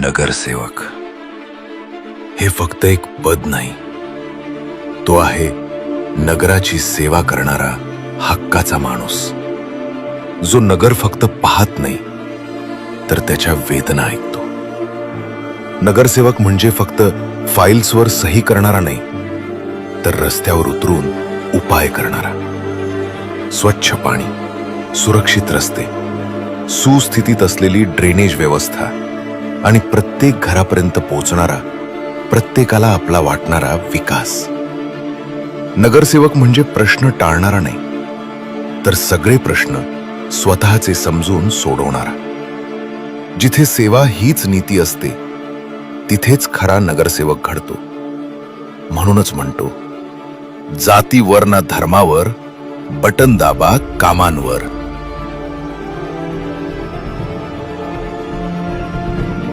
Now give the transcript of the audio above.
नगरसेवक. हे फक्त एक पद नाही. तो आहे नगराची सेवा करणारा हक्काचा माणूस. जो नगर फक्त पाहत नाही तर त्याच्या वेदना ऐकतो. नगरसेवक म्हणजे फक्त फाईल्सवर सही करणारा नाही तर रस्त्यावर उतरून उपाय करणारा. स्वच्छ पाणी सुरक्षित रस्ते सुस्थितीत असलेली ड्रेनेज व्यवस्था आणि प्रत्येक घरापर्यंत पोहोचणारा प्रत्येकाला आपला वाटणारा विकास. नगरसेवक म्हणजे प्रश्न टाळणारा नाही तर सगळे प्रश्न स्वतःचे समजून सोडवणारा. जिथे सेवा हीच नीती असते तिथेच खरा नगरसेवक घडतो. म्हणूनच म्हणतो जातीवर ना धर्मावर बटन दाबा कामांवर.